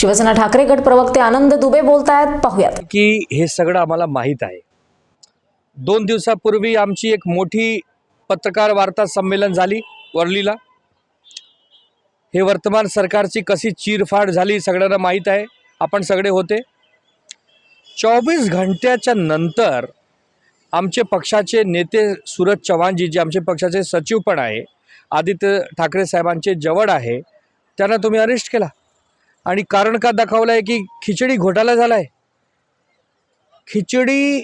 शिवसेना ठाकरे गट प्रवक्ते आनंद दुबे बोलतायत पाहूयात. की हे सगळं आम्हाला माहीत आहे. दोन दिवसापूर्वी आमची एक मोठी पत्रकार वार्ता संमेलन झाली वर्लीला. हे वर्तमान सरकारची कशी चीरफाड झाली सगळ्यांना माहीत आहे. आपण सगळे होते. चोवीस घंट्याच्या नंतर आमचे पक्षाचे नेते सूरज चव्हाणजी जे आमचे पक्षाचे सचिव पण आहे आदित्य ठाकरे साहेबांचे जवळ आहे त्यांना तुम्ही अरेस्ट केला. आणि कारण का दाखवलं आहे की खिचडी घोटाळा झाला आहे खिचडी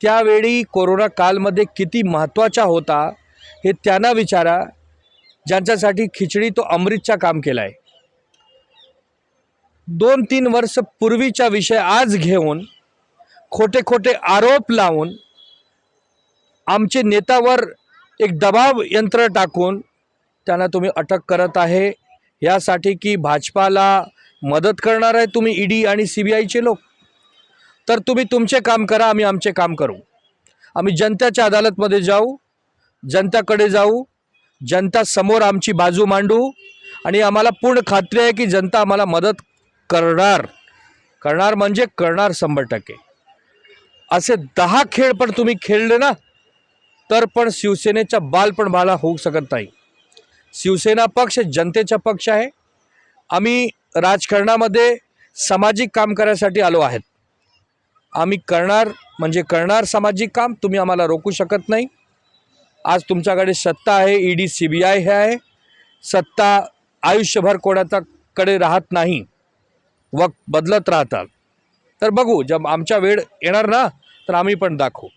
त्यावेळी कोरोना कालमध्ये किती महत्त्वाचा होता हे त्यांना विचारा ज्यांच्यासाठी खिचडी तो अमृतचा काम केला आहे दोन तीन वर्ष पूर्वीचा विषय आज घेऊन खोटे खोटे आरोप लावून आमचे नेत्यावर एक दबाव यंत्र टाकून त्यांना तुम्ही अटक करत आहे. यासाठी की भाजपाला मदत करणार आहे तुम्ही ईडी आणि सी बी आयचे लोक. तर तुम्ही तुमचे काम करा आम्ही आमचे काम करू. आम्ही जनतेच्या अदालतमध्ये जाऊ जनताकडे जाऊ जनता समोर आमची बाजू मांडू आणि आम्हाला पूर्ण खात्री आहे की जनता आम्हाला मदत करणार. करणार म्हणजे करणार शंभर टक्के. असे दहा खेळ पण तुम्ही खेळले ना तर पण शिवसेनेचा बाल पण भाला होऊ शकत नाही. शिवसेना पक्ष जनतेचा पक्ष आहे. आम्ही राजकारणामध्ये सामाजिक काम करायसाठी आलो आहेत. आम्ही करणार म्हणजे करणार सामाजिक काम तुम्ही आम्हाला रोखू शकत नाही. आज तुमच्याकडे सत्ता आहे E D C B I हे आहे. सत्ता आयुष्यभर कोणाच्याकडे राहत नाही वक्त बदलत राहतात. तर बघू जब आमच्या वेळ येणार ना तर आम्ही पण दाखवू.